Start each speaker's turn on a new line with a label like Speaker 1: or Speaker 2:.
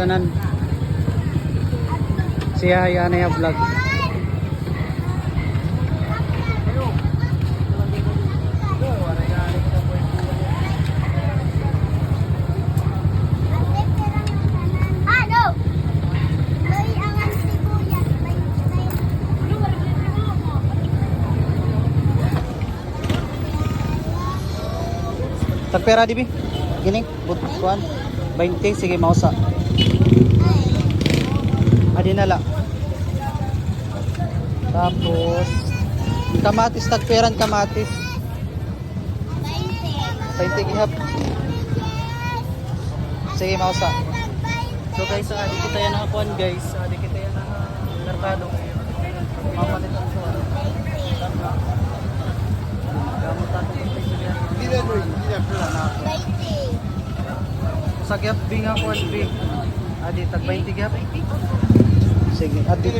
Speaker 1: tanan. Siya yan na vlog.
Speaker 2: Ano? May may
Speaker 1: Tagpera di bi? Gining butuan. 20 sige mausa. Adi na la. Tapos kamatis tagperan kamatis. 20 gihap. Sige mausa. So guys, sa adi kita yan nakakuan guys. Adi kita yan naka merkado. Mapalit ang suwan. Gamot ato kung tayo yan. Sa gap B nga kuan B. Adi tag 20 gap. Sige, adi.